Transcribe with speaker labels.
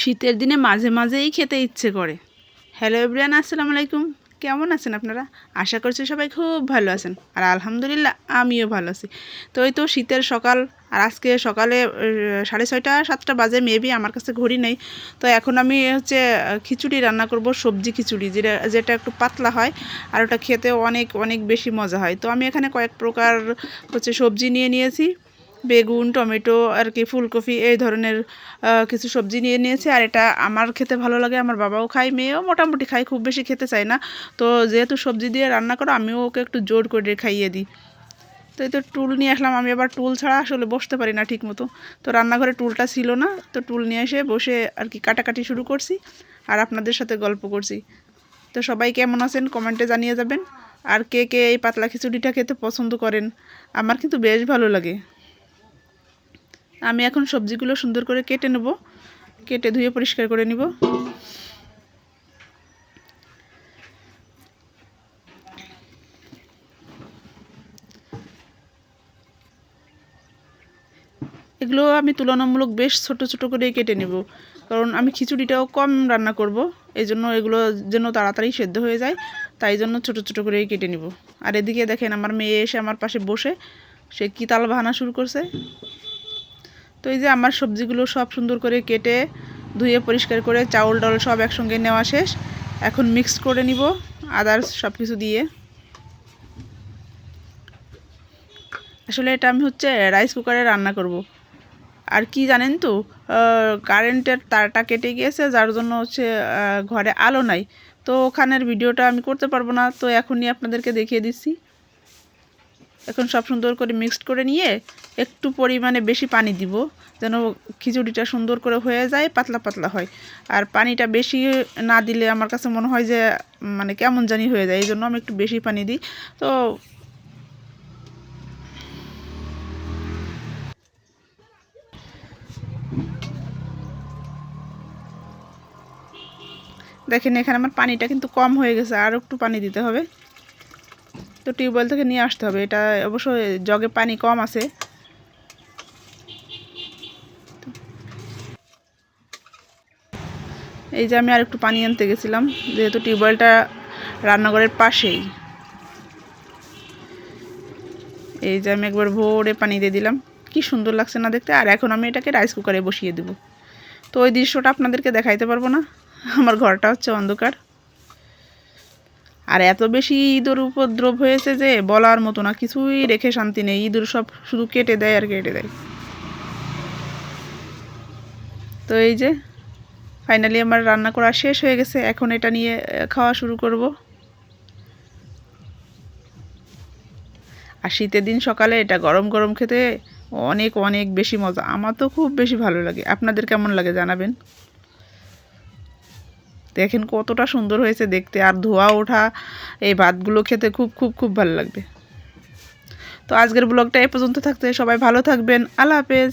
Speaker 1: শীতের দিনে মাঝে মাঝেই খেতে ইচ্ছে করে। হ্যালো এভরিয়ান আসসালামু আলাইকুম। কেমন আছেন আপনারা? আশা করছি সবাই খুব ভালো আছেন। আর আলহামদুলিল্লাহ, আমিও ভালো আছি। তো এই তো শীতের সকাল, আর আজকে সকালে সাড়ে ছয়টা, সাতটা বাজে মেবি আমার কাছে ঘড়ি নেই। তো এখন আমি হচ্ছে খিচুড়ি রান্না করব, সবজি খিচুড়ি, যেটা যেটা একটু পাতলা হয়, আর ওটা খেতেও অনেক অনেক বেশি মজা হয়। তো আমি এখানে কয়েক প্রকার হচ্ছে সবজি নিয়ে নিয়েছি। বেগুন, টমেটো আর কি ফুলকপি এই ধরনের কিছু সবজি নিয়ে নিয়েছি। আর এটা আমার খেতে ভালো লাগে, আমার বাবাও খায়, মেয়েও মোটামুটি খায়, খুব বেশি খেতে চায় না। তো যেহেতু সবজি দিয়ে রান্না করো, আমিও ওকে একটু জোর করে খাইয়ে দিই। তো এই তো টুল নিয়ে আসলাম, আমি আবার টুল ছাড়া আসলে বসতে পারি না ঠিক মতো তো রান্নাঘরে টুলটা ছিল না, তো টুল নিয়ে এসে বসে আর কি কাটাকাটি শুরু করছি আর আপনাদের সাথে গল্প করছি। তো সবাই কেমন আছেন কমেন্টে জানিয়ে যাবেন। আর কে কে এই পাতলা খিচুড়িটা খেতে পছন্দ করেন, আমার কিন্তু বেশ ভালো লাগে। আমি এখন সবজিগুলো সুন্দর করে কেটে নেব। কেটে ধুয়ে পরিষ্কার করে নিব। এগুলো আমি তুলনামূলক বেশ ছোট ছোট করে কেটে নেব। কারণ আমি খিচুড়িটাও কম রান্না করব। এই জন্য এগুলো যেন তাড়াতাড়ি সেদ্ধ হয়ে যায়, তাই জন্য ছোট ছোট করে কেটে নিব। আর এদিকে দেখেন আমার মেয়ে এসে আমার পাশে বসে, সে কি তাল বাহানা শুরু করছে। তো এই যে আমার সবজিগুলো সব সুন্দর করে কেটে ধুয়ে পরিষ্কার করে চাউল ডাল সব একসঙ্গে নেওয়া শেষ। এখন মিক্স করে নিব আদার্স সব কিছু দিয়ে। আসলে এটা আমি হচ্ছে রাইস কুকারে রান্না করব। আর কি জানেন তো কারেন্টের তারটা কেটে গিয়েছে, যার জন্য হচ্ছে ঘরে আলো নাই। তো ওখানের ভিডিওটা আমি করতে পারব না, তো এখনই আপনাদেরকে দেখিয়ে দিচ্ছি। এখন সব সুন্দর করে মিক্সড করে নিয়ে একটু পরিমাণে বেশি পানি দিব, যেন খিচুড়িটা সুন্দর করে হয়ে যায়, পাতলা পাতলা হয়। আর পানিটা বেশি না দিলে আমার কাছে মনে হয় যে মানে কেমন জানি হয়ে যায় এই জন্য আমি একটু বেশি পানি দিই। তো দেখেন এখানে আমার পানিটা কিন্তু কম হয়ে গেছে, আর একটু পানি দিতে হবে। তো টিউবওয়েল থেকে নিয়ে আসতে হবে। এটা অবশ্য জগে পানি কম আছে। এই যে আমি আর একটু পানি আনতে গেছিলাম, যেহেতু টিউবওয়েলটা রান্নাঘরের পাশেই। এই যে আমি একবার ভোরে পানি দিয়ে দিলাম। কি সুন্দর লাগছে না দেখতে। আর এখন আমি এটাকে রাইস কুকারে বসিয়ে দেব। তো ওই দৃশ্যটা আপনাদেরকে দেখাইতে পারব না। আমার ঘরটা হচ্ছে অন্ধকার। আর এত বেশি ইঁদুর উপদ্রব হয়েছে যে বলার মতো না, কিছুই রেখে শান্তি নেই। ইঁদুর সব শুধু কেটে দেয় আর কেটে দেয়। তো এই যে ফাইনালি আমার রান্না করা শেষ হয়ে গেছে। এখন এটা নিয়ে খাওয়া শুরু করব। আর শীতের দিন সকালে এটা গরম গরম খেতে অনেক অনেক বেশি মজা। আমার তো খুব বেশি ভালো লাগে। আপনাদের কেমন লাগে জানাবেন? দেখেন কতটা সুন্দর হয়েছে দেখতে। আর ধোয়া ওঠা, এই ভাতগুলো খেতে খুব খুব খুব ভালো লাগবে। তো আজকের ব্লগটা এ পর্যন্ত থাকতে সবাই ভালো থাকবেন। আল্লাহ হাফেজ।